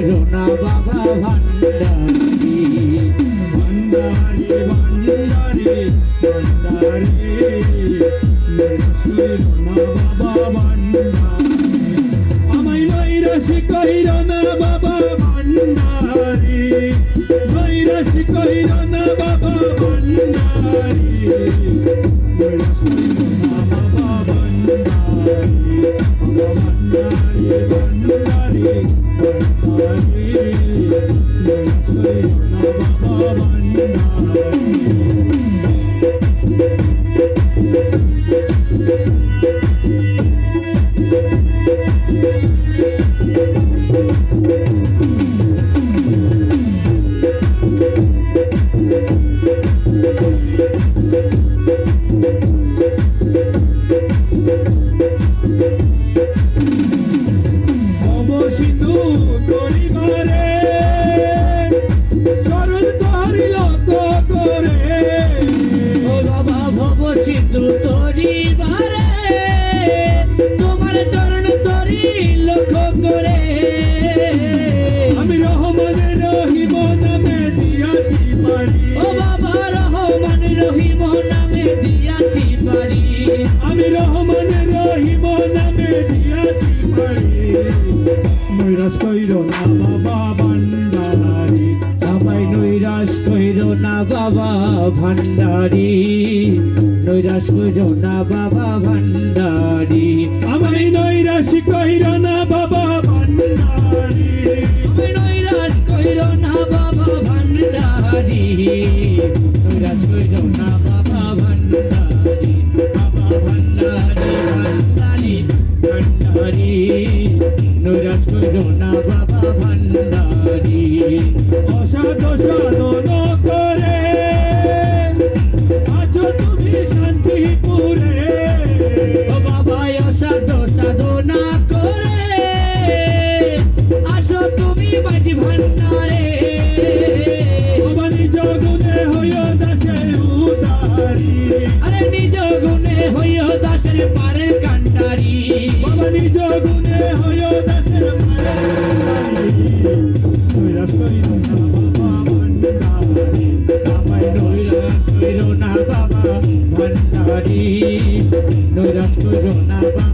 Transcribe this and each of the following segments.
কইরো না বাবা ভান্ডারি। ভান্ডারি ভান্ডারি ভান্ডারি। কইর না বাবা ভান্ডারি আমায় নৈরাশ কইর না বাবা ভান্ডারি। নৈরাশ কইর না বাবা ভান্ডারি। নৈরাশ সিন্ধু তরি বারে তোমার চরণ তরি লক্ষ্য করে। আমি রহমানের রহিম নামে দিয়াছি পারি ও বাবা রহমান রহিম নামে দিয়াছি বাড়ি আমি রহমানের রহিম নামে দিয়াছি পারি নৈরাশ কইর না বাবা ভান্ডারি আমায় নৈরাশ কইরো না বাবা ভান্ডারি নৈরাশ কইরো না বাবা ভান্ডারি। আমি নৈরাশ কইর না বাবা ভান্ডারি আমায় নৈরাশ কইরো না বাবা ভান্ডারি নৈরাশ কইরো না বাবা ভান্ডারি বাবা ভান্ডারি ভান্ডারি ভান্ডারি নৈরাশ কইরো না বাবা ভান্ডারি অসাধ সাধন দাসের পারের কান্ডারি। বাবা নিজ গুণে হইয় দাসে কৈলাস করিল না বাবা, ভান্ডারি। আমায় নৈরাশ কইরো না বাবা, ভান্ডারি। নৈরাশ কইরো না বাবা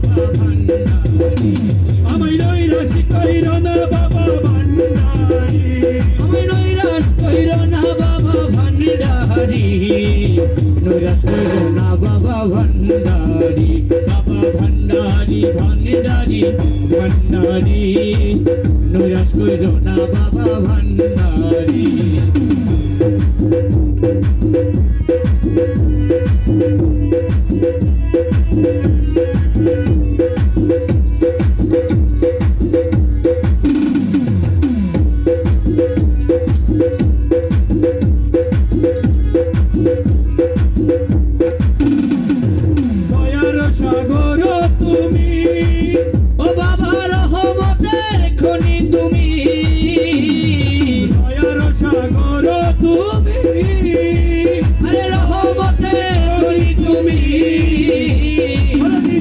ভান্ডারি ভান্ডারি ভান্ডারি নৈরাশ কইরো না বাবা ভান্ডারি দয়ার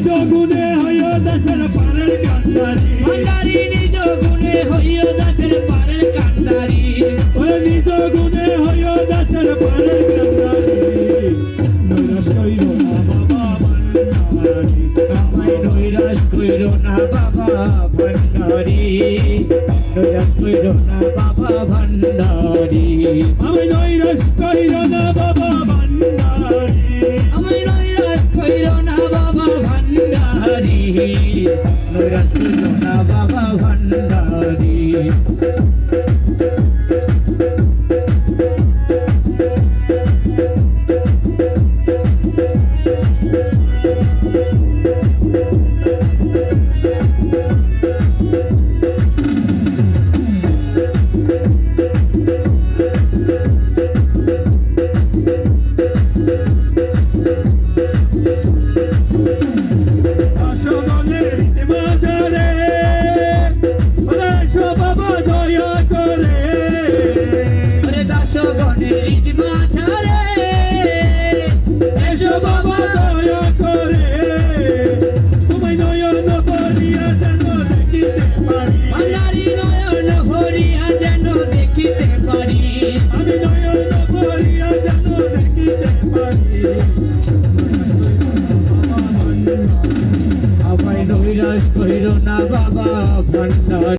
নিজ গুণে হইয় দাসের পারের কান্ডারি ভান্ডারি নিজ গুণে হইও দাসের পারের কান্ডারি ওরে নিজ গুণে হইয় দাসের পারের কান্ডারি নৈরাশ কইল না বাবা ভান্ডারি। আমায় নৈরাশ কইরো না বাবা ভান্ডারি। নৈরাশ কইরো না বাবা ভান্ডারি। আমি নৈরাশ কইল না বাবা ভান্ডারি। ভান্ডারি নৈরাশ কইরো